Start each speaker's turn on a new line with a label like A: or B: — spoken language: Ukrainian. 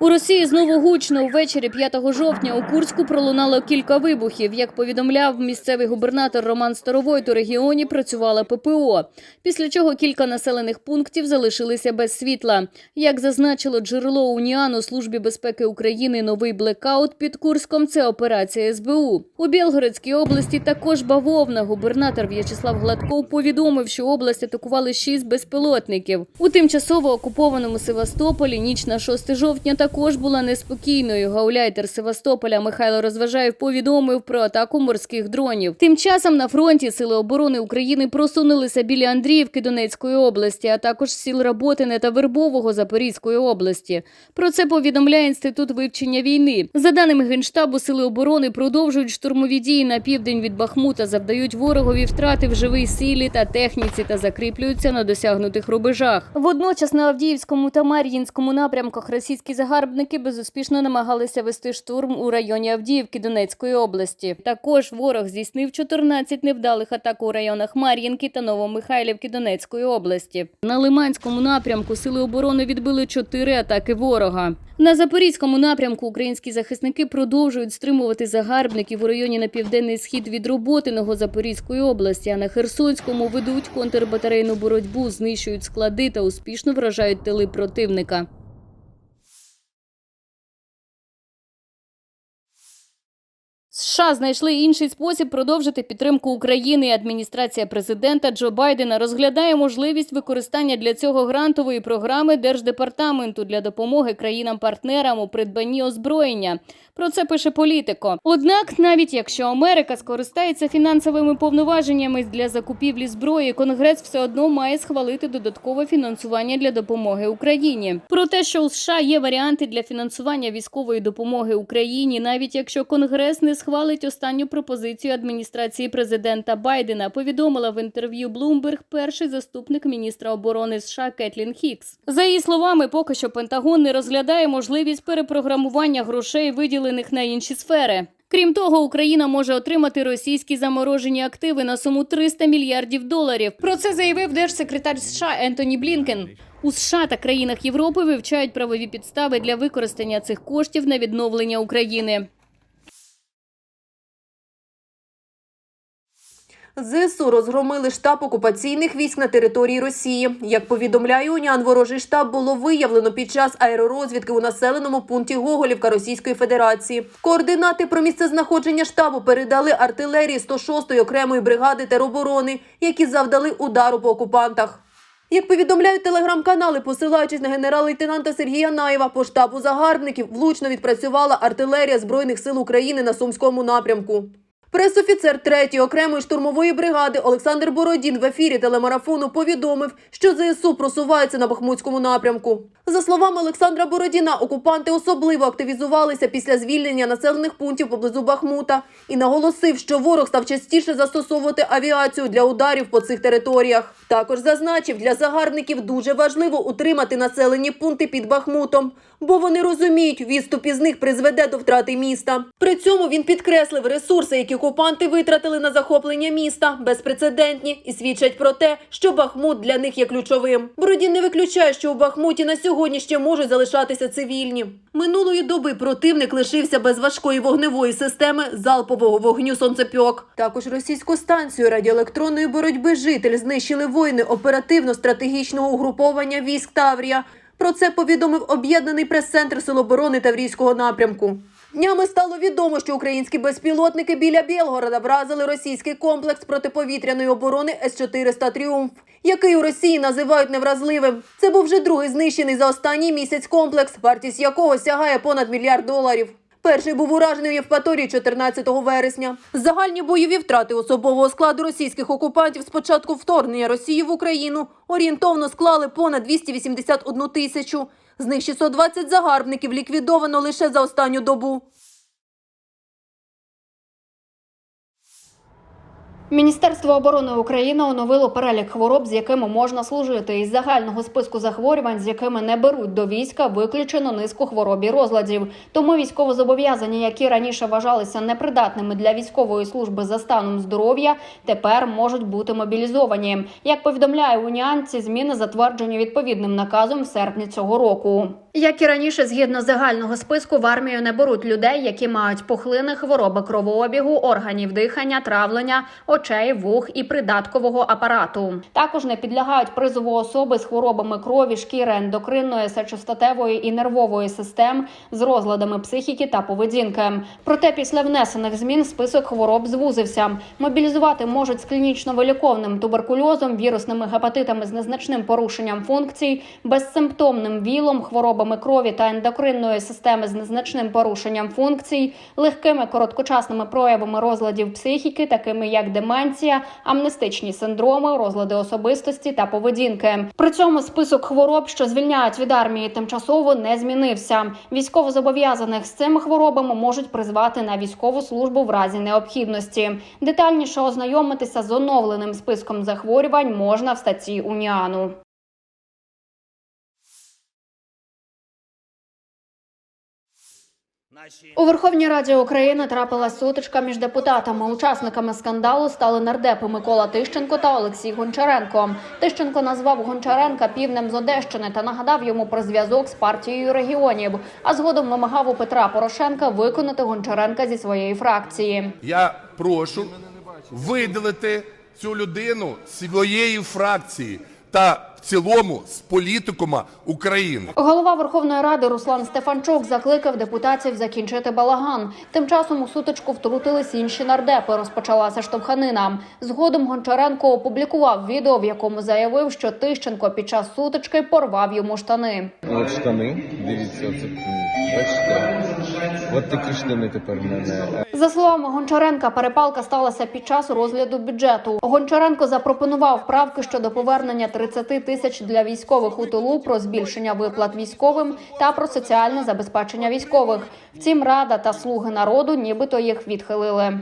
A: У Росії знову гучно ввечері 5 жовтня у Курську пролунало кілька вибухів. Як повідомляв місцевий губернатор Роман Старовойт, у регіоні працювала ППО. Після чого кілька населених пунктів залишилися без світла. Як зазначило джерело УНІАН у службі безпеки України, новий блекаут під Курском це операція СБУ. У Білгородській області також бавовна. Губернатор В'ячеслав Гладков повідомив, що область атакували шість безпілотників. У тимчасово окупованому Севастополі ніч на 6 жовтня також була неспокійною. Гауляйтер Севастополя Михайло Розважаєв повідомив про атаку морських дронів. Тим часом на фронті сили оборони України просунулися біля Андріївки Донецької області, а також сіл Работине та Вербового Запорізької області. Про це повідомляє інститут вивчення війни. За даними генштабу, сили оборони продовжують штурмові дії на південь від Бахмута, завдають ворогові втрати в живій силі та техніці та закріплюються на досягнутих рубежах. Водночас на Авдіївському та Мар'їнському напрямках російські загарбники безуспішно намагалися вести штурм у районі Авдіївки Донецької області. Також ворог здійснив 14 невдалих атак у районах Мар'їнки та Новомихайлівки Донецької області. На Лиманському напрямку сили оборони відбили 4 атаки ворога. На запорізькому напрямку українські захисники продовжують стримувати загарбників у районі на південний схід від Роботиного Запорізької області. А на Херсонському ведуть контрбатарейну боротьбу, знищують склади та успішно вражають тили противника. США знайшли інший спосіб продовжити підтримку України. Адміністрація президента Джо Байдена розглядає можливість використання для цього грантової програми Держдепартаменту для допомоги країнам-партнерам у придбанні озброєння. Про це пише політико. Однак, навіть якщо Америка скористається фінансовими повноваженнями для закупівлі зброї, Конгрес все одно має схвалити додаткове фінансування для допомоги Україні. Про те, що у США є варіанти для фінансування військової допомоги Україні, навіть якщо Конгрес не схвалить останню пропозицію адміністрації президента Байдена, повідомила в інтерв'ю Bloomberg перший заступник міністра оборони США Кетлін Хікс. За її словами, поки що Пентагон не розглядає можливість перепрограмування грошей, виділених на інші сфери. Крім того, Україна може отримати російські заморожені активи на суму 300 мільярдів доларів. Про це заявив держсекретар США Ентоні Блінкен. У США та країнах Європи вивчають правові підстави для використання цих коштів на відновлення України.
B: ЗСУ розгромили штаб окупаційних військ на території Росії. Як повідомляє УНІАН, ворожий штаб було виявлено під час аеророзвідки у населеному пункті Гоголівка Російської Федерації. Координати про місце знаходження штабу передали артилерії 106-ї окремої бригади тероборони, які завдали удару по окупантах. Як повідомляють телеграм-канали, посилаючись на генерал-лейтенанта Сергія Наєва, по штабу загарбників влучно відпрацювала артилерія Збройних сил України на Сумському напрямку. Пресофіцер 3-ї окремої штурмової бригади Олександр Бородін в ефірі телемарафону повідомив, що ЗСУ просувається на Бахмутському напрямку. За словами Олександра Бородіна, окупанти особливо активізувалися після звільнення населених пунктів поблизу Бахмута і наголосив, що ворог став частіше застосовувати авіацію для ударів по цих територіях. Також зазначив, для загарбників дуже важливо утримати населені пункти під Бахмутом, бо вони розуміють, відступ із них призведе до втрати міста. При цьому він підкреслив ресурси, які окупанти витратили на захоплення міста, безпрецедентні і свідчать про те, що Бахмут для них є ключовим. Бородін не виключає, що у Бахмуті на сьогодні ще можуть залишатися цивільні. Минулої доби противник лишився без важкої вогневої системи залпового вогню сонцепьок. Також російську станцію радіоелектронної боротьби житель знищили воїни оперативно-стратегічного угруповання військ Таврія. Про це повідомив об'єднаний прес-центр Сил оборони Таврійського напрямку. Днями стало відомо, що українські безпілотники біля Білгорода вразили російський комплекс протиповітряної оборони С-400 «Тріумф», який у Росії називають невразливим. Це був вже другий знищений за останній місяць комплекс, вартість якого сягає понад мільярд доларів. Перший був уражений у Євпаторії 14 вересня. Загальні бойові втрати особового складу російських окупантів з початку вторгнення Росії в Україну орієнтовно склали понад 281 тисячу. З них 620 загарбників ліквідовано лише за останню добу.
C: Міністерство оборони України оновило перелік хвороб, з якими можна служити. Із загального списку захворювань, з якими не беруть до війська, виключено низку хвороб і розладів. Тому військовозобов'язані, які раніше вважалися непридатними для військової служби за станом здоров'я, тепер можуть бути мобілізовані. Як повідомляє Уніан, ці зміни затверджені відповідним наказом в серпні цього року. Як і раніше, згідно загального списку, в армію не беруть людей, які мають пухлини, хвороби кровообігу, органів дихання, травлення, очей, вух і придаткового апарату. Також не підлягають призову особи з хворобами крові, шкіри, ендокринної, сечостатевої і нервової систем з розладами психіки та поведінки. Проте після внесених змін список хвороб звузився. Мобілізувати можуть з клінічно-виліковним туберкульозом, вірусними гепатитами з незначним порушенням функцій, безсимптомним вілом, хворобами крові та ендокринної системи з незначним порушенням функцій, легкими короткочасними проявами розладів психіки, такими як деменція, амнестичні синдроми, розлади особистості та поведінки. При цьому список хвороб, що звільняють від армії, тимчасово не змінився. Військовозобов'язаних з цими хворобами можуть призвати на військову службу в разі необхідності. Детальніше ознайомитися з оновленим списком захворювань можна в статті Уніану. У Верховній Раді України трапилась сутичка між депутатами. Учасниками скандалу стали нардепи Микола Тищенко та Олексій Гончаренко. Тищенко назвав Гончаренка півнем з Одещини та нагадав йому про зв'язок з партією регіонів. А згодом вимагав у Петра Порошенка виконати Гончаренка зі своєї фракції.
D: Я прошу видалити цю людину з своєї фракції та в цілому з політикума України.
C: Голова Верховної Ради Руслан Стефанчук закликав депутатів закінчити балаган. Тим часом у сутичку втрутились інші нардепи. Розпочалася штовханина. Згодом Гончаренко опублікував відео, в якому заявив, що Тищенко під час сутички порвав йому штани.
E: Штани, дивіться, оце бачите. От такі штани тепер мене.
C: За словами Гончаренка, перепалка сталася під час розгляду бюджету. Гончаренко запропонував правки щодо повернення 30 тисяч для військових у тилу, про збільшення виплат військовим та про соціальне забезпечення військових. Втім, рада та слуги народу нібито їх відхилили.